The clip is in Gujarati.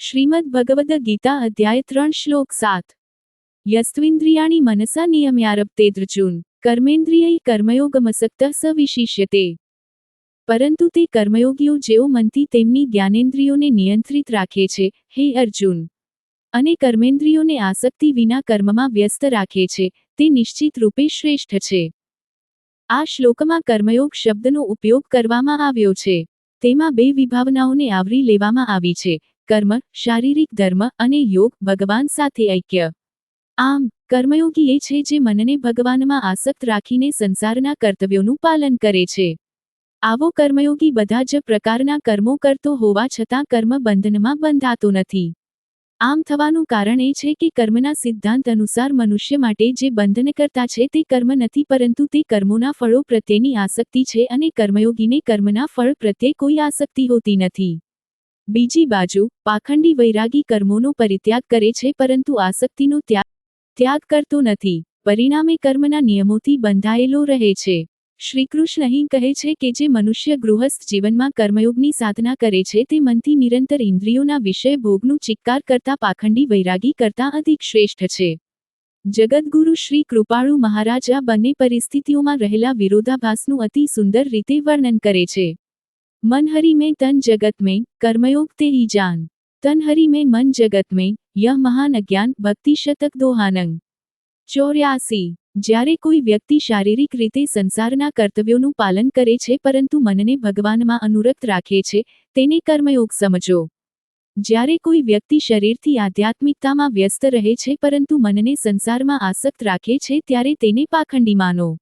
શ્રીમદ ભગવદ ગીતા અધ્યાય ત્રણ શ્લોક સાત. યસ્વિન્દ્રિયાણી મનસા નિયમ્યારબ્તેદ્રજુન કર્મેન્દ્રિય કર્મયોગમસક્ત સવિશિષ્યતે વિશિષ્યતે. પરંતુ તે કર્મયોગીઓ જેઓ મનથી તેમની જ્ઞાનેન્દ્રિયોને નિયંત્રિત રાખે છે, હે અર્જુન. અને કર્મેન્દ્રિયોને આસક્તિ વિના કર્મમાં વ્યસ્ત રાખે છે, તે નિશ્ચિત રૂપે શ્રેષ્ઠ છે. આ શ્લોકમાં કર્મયોગ શબ્દનો ઉપયોગ કરવામાં આવ્યો છે. તેમાં બે વિભાવનાઓને આવરી લેવામાં આવી છે કર્મ, શારીરિક ધર્મ અને યોગ ભગવાન સાથે ઐક્ય. આમ, કર્મયોગી એ છે જે મનને ભગવાનમાં આસક્ત રાખીને સંસારના કર્તવ્યોનું પાલન કરે છે. આવો કર્મયોગી બધા જ પ્રકારના કર્મો કરતો હોવા છતાં કર્મ બંધનમાં બંધાતો નથી. આમ થવાનું કારણ એ છે કે કર્મના સિદ્ધાંત અનુસાર મનુષ્ય માટે જે બંધનકર્તા છે તે કર્મ નથી પરંતુ તે કર્મોના ફળો પ્રત્યેની આસક્તિ છે અને કર્મયોગીને કર્મના ફળ પ્રત્યે કોઈ આસક્તિ હોતી નથી. બીજી બાજુ, પાખંડી વૈરાગી કર્મોનો પરિત્યાગ કરે છે, પરંતુ આસક્તિનો ત્યાગ ત્યાગ કરતો નથી. પરિણામે કર્મના નિયમોથી બંધાયેલો રહે છે. શ્રીકૃષ્ણ અહીં કહે છે કે જે મનુષ્ય ગૃહસ્થ જીવનમાં કર્મયોગની સાધના કરે છે, તે મનથી નિરંતર ઇન્દ્રિયોના વિષય ભોગનું ચિક્કાર કરતા પાખંડી વૈરાગી કરતાં અધિક શ્રેષ્ઠ છે. જગદગુરુ શ્રી કૃપાળુ મહારાજ આ બંને પરિસ્થિતિઓમાં રહેલા વિરોધાભાસનું અતિ સુંદર રીતે વર્ણન કરે છે. મન હરી મેં તન જગત મેં કર્મયોગ તે ही જાન તન હરી મેં મન જગત મેં યહ મહાન અજ્ઞાન ભક્તિ શતક દોહાનંગ ચોર્યાસી જ્યારે કોઈ વ્યક્તિ શારીરિક રીતે સંસારના કર્તવ્યોનું પાલન કરે છે પરંતુ મનને ભગવાનમાં અનુરક્ત રાખે છે તેને કર્મયોગ સમજો જ્યારે કોઈ વ્યક્તિ શરીરથી આધ્યાત્મિકતામાં વ્યસ્ત રહે છે પરંતુ મનને સંસારમાં આસક્ત રાખે છે ત્યારે તેને પાખંડી માનો